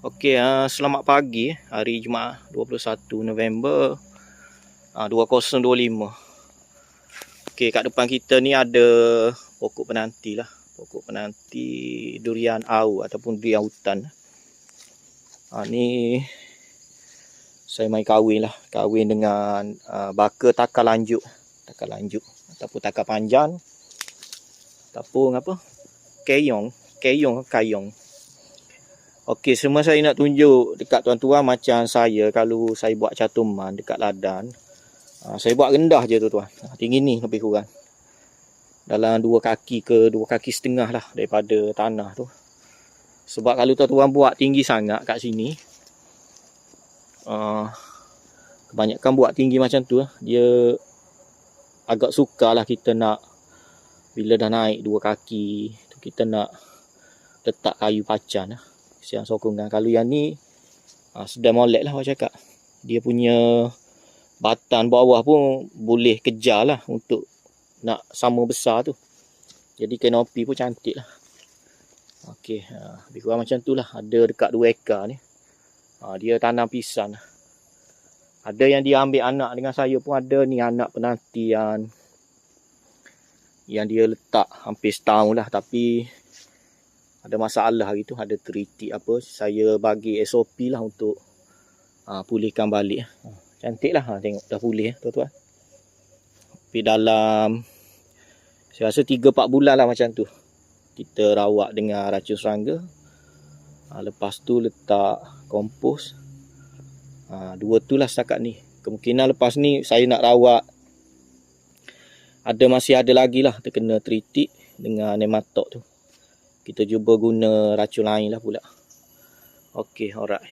Okey, uh, selamat pagi hari Jumaat 21 November uh, 2025. Okey, kat depan kita ni ada pokok penanti lah. Pokok penanti durian au ataupun durian hutan. Uh, ni saya main kahwin lah. Kahwin dengan uh, baka takar lanjut. Takar lanjut ataupun takar panjang. Ataupun apa? Keyong. Keyong kayong. Okey, semua saya nak tunjuk dekat tuan-tuan macam saya kalau saya buat catuman dekat ladan. Uh, saya buat rendah je tuan-tuan. Uh, tinggi ni lebih kurang. Dalam dua kaki ke dua kaki setengah lah daripada tanah tu. Sebab kalau tuan-tuan buat tinggi sangat kat sini. Uh, kebanyakan buat tinggi macam tu. Dia agak sukar lah kita nak bila dah naik dua kaki. Kita nak letak kayu pacan lah siang sokongan kalau yang ni ha, sedang molek lah orang cakap. Dia punya batan bawah pun boleh kejar lah untuk nak sama besar tu. Jadi kanopi pun cantik lah. Ok ha, lebih kurang macam tu lah. Ada dekat 2 ekar ni. Ha, dia tanam pisang ada yang dia ambil anak dengan saya pun ada ni anak penantian. Yang dia letak hampir setahun lah. Tapi ada masalah hari tu ada tritik apa saya bagi SOP lah untuk uh, pulihkan balik. Uh, cantik lah uh, tengok dah pulih eh, tuan-tuan. Tapi dalam saya rasa 3-4 bulan lah macam tu. Kita rawat dengan racun serangga. Uh, lepas tu letak kompos. Uh, dua tu lah setakat ni. Kemungkinan lepas ni saya nak rawat ada masih ada lagi lah terkena tritik dengan nematok tu kita cuba guna racun lain lah pula. Okay, alright.